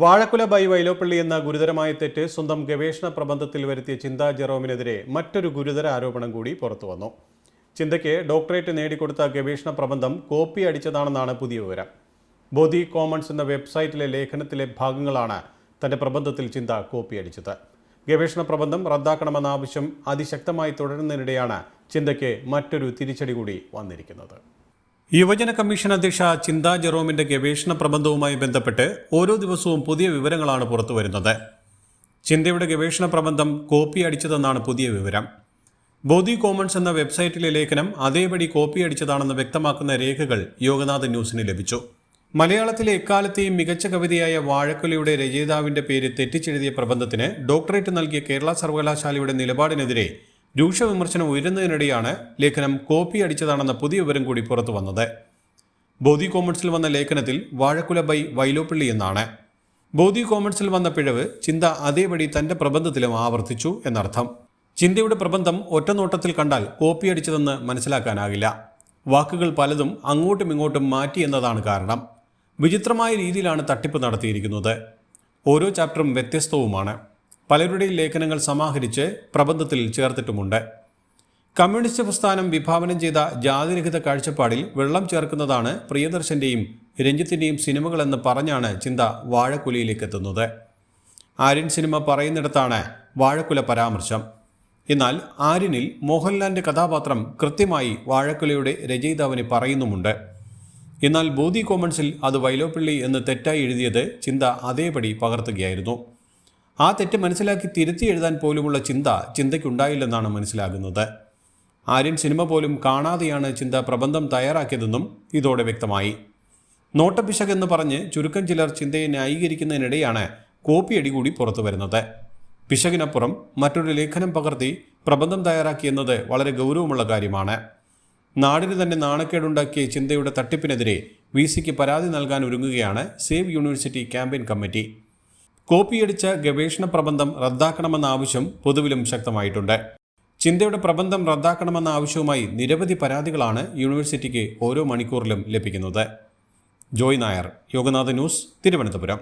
വാഴക്കുല by Vyloppilli എന്ന ഗുരുതരമായ തെറ്റ് സ്വന്തം ഗവേഷണ പ്രബന്ധത്തിൽ വരുത്തിയ ചിന്താ ജെറോമിനെതിരെ മറ്റൊരു ഗുരുതര ആരോപണം കൂടി പുറത്തുവന്നു ചിന്തയ്ക്ക് ഡോക്ടറേറ്റ് നേടിക്കൊടുത്ത ഗവേഷണ പ്രബന്ധം കോപ്പി അടിച്ചതാണെന്നാണ് പുതിയ വിവരം. ബോധി കോമൺസ് എന്ന വെബ്സൈറ്റിലെ ലേഖനത്തിലെ ഭാഗങ്ങളാണ് തന്റെ പ്രബന്ധത്തിൽ ചിന്ത കോപ്പി അടിച്ചത്. ഗവേഷണ പ്രബന്ധം റദ്ദാക്കണമെന്ന ആവശ്യം അതിശക്തമായി തുടരുന്നതിനിടെയാണ് ചിന്തയ്ക്ക് മറ്റൊരു തിരിച്ചടി കൂടി വന്നിരിക്കുന്നത്. യുവജന കമ്മീഷൻ അധ്യക്ഷ ചിന്താ ജെറോമിന്റെ ഗവേഷണ പ്രബന്ധവുമായി ബന്ധപ്പെട്ട് ഓരോ ദിവസവും പുതിയ വിവരങ്ങളാണ് പുറത്തുവരുന്നത് ചിന്തയുടെ ഗവേഷണ പ്രബന്ധം കോപ്പി അടിച്ചതെന്നാണ് പുതിയ വിവരം. ബോധി കോമൺസ് എന്ന വെബ്സൈറ്റിലെ ലേഖനം അതേപടി കോപ്പി അടിച്ചതാണെന്ന് വ്യക്തമാക്കുന്ന രേഖകൾ യോഗനാഥ് ന്യൂസിന് ലഭിച്ചു. മലയാളത്തിലെ എക്കാലത്തെയും മികച്ച കവിതയായ വാഴക്കുലയുടെ രചയിതാവിന്റെ പേര് തെറ്റിച്ചെഴുതിയ പ്രബന്ധത്തിന് ഡോക്ടറേറ്റ് നൽകിയ കേരള സർവകലാശാലയുടെ നിലപാടിനെതിരെ രൂക്ഷ വിമർശനം ഉയരുന്നതിനിടെയാണ് ലേഖനം കോപ്പി അടിച്ചതാണെന്ന പുതിയ വിവരം കൂടി പുറത്തു വന്നത്. ബോധി കോമൺസിൽ വന്ന ലേഖനത്തിൽ വാഴക്കുല ബൈ വൈലോപ്പള്ളി എന്നാണ്. ബോധി കോമൺസിൽ വന്ന പിഴവ് ചിന്ത അതേപടി തന്റെ പ്രബന്ധത്തിലും ആവർത്തിച്ചു എന്നർത്ഥം. ചിന്തയുടെ പ്രബന്ധം ഒറ്റനോട്ടത്തിൽ കണ്ടാൽ കോപ്പിയടിച്ചതെന്ന് മനസ്സിലാക്കാനാകില്ല. വാക്കുകൾ പലതും അങ്ങോട്ടും ഇങ്ങോട്ടും മാറ്റി എന്നതാണ് കാരണം. വിചിത്രമായ രീതിയിലാണ് തട്ടിപ്പ് നടത്തിയിരിക്കുന്നത്. ഓരോ ചാപ്റ്ററും വ്യത്യസ്തവുമാണ്. പലരുടെയും ലേഖനങ്ങൾ സമാഹരിച്ച് പ്രബന്ധത്തിൽ ചേർത്തിട്ടുമുണ്ട്. കമ്മ്യൂണിസ്റ്റ് പ്രസ്ഥാനം വിഭാവനം ചെയ്ത ജാതിരഹിത കാഴ്ചപ്പാടിൽ വെള്ളം ചേർക്കുന്നതാണ് പ്രിയദർശന്റെയും രഞ്ജിത്തിന്റെയും സിനിമകളെന്ന് പറഞ്ഞാണ് ചിന്ത വാഴക്കുലയിലേക്ക് എത്തുന്നത്. ആര്യൻ സിനിമ പറയുന്നിടത്താണ് വാഴക്കുല പരാമർശം. എന്നാൽ ആര്യനിൽ മോഹൻലാലിന്റെ കഥാപാത്രം കൃത്യമായി വാഴക്കുലയുടെ രചയിതാവിനെ പറയുന്നുമുണ്ട്. എന്നാൽ ബോധി കോമൺസിൽ അത് വൈലോപ്പിള്ളി എന്ന് തെറ്റായി എഴുതിയത് ചിന്ത അതേപടി പകർത്തുകയായിരുന്നു. ആ തെറ്റ് മനസ്സിലാക്കി തിരുത്തി എഴുതാൻ പോലുമുള്ള ചിന്ത ചിന്തയ്ക്കുണ്ടായില്ലെന്നാണ് മനസ്സിലാകുന്നത്. ആര്യൻ സിനിമ പോലും കാണാതെയാണ് ചിന്ത പ്രബന്ധം തയ്യാറാക്കിയതെന്നും ഇതോടെ വ്യക്തമായി. നോട്ടപ്പിശകെന്ന് പറഞ്ഞ് ചുരുക്കം ചിലർ ചിന്തയെ ന്യായീകരിക്കുന്നതിനിടെയാണ് കോപ്പിയടി കൂടി പുറത്തു വരുന്നത്. പിശകിനപ്പുറം മറ്റൊരു ലേഖനം പകർത്തി പ്രബന്ധം തയ്യാറാക്കിയെന്നത് വളരെ ഗൗരവമുള്ള കാര്യമാണ്. നാടിന് തന്നെ നാണക്കേടുണ്ടാക്കിയ ചിന്തയുടെ തട്ടിപ്പിനെതിരെ വി സിക്ക് പരാതി നൽകാൻ ഒരുങ്ങുകയാണ് സേവ് യൂണിവേഴ്സിറ്റി ക്യാമ്പയിൻ കമ്മിറ്റി. കോപ്പിയടിച്ച ഗവേഷണ പ്രബന്ധം റദ്ദാക്കണമെന്ന ആവശ്യം പൊതുവിലും ശക്തമായിട്ടുണ്ട്. ചിന്തയുടെ പ്രബന്ധം റദ്ദാക്കണമെന്ന ആവശ്യവുമായി നിരവധി പരാതികളാണ് യൂണിവേഴ്സിറ്റിക്ക് ഓരോ മണിക്കൂറിലും ലഭിക്കുന്നത്. ജോയ് നായർ യോഗനാഥ് ന്യൂസ് തിരുവനന്തപുരം.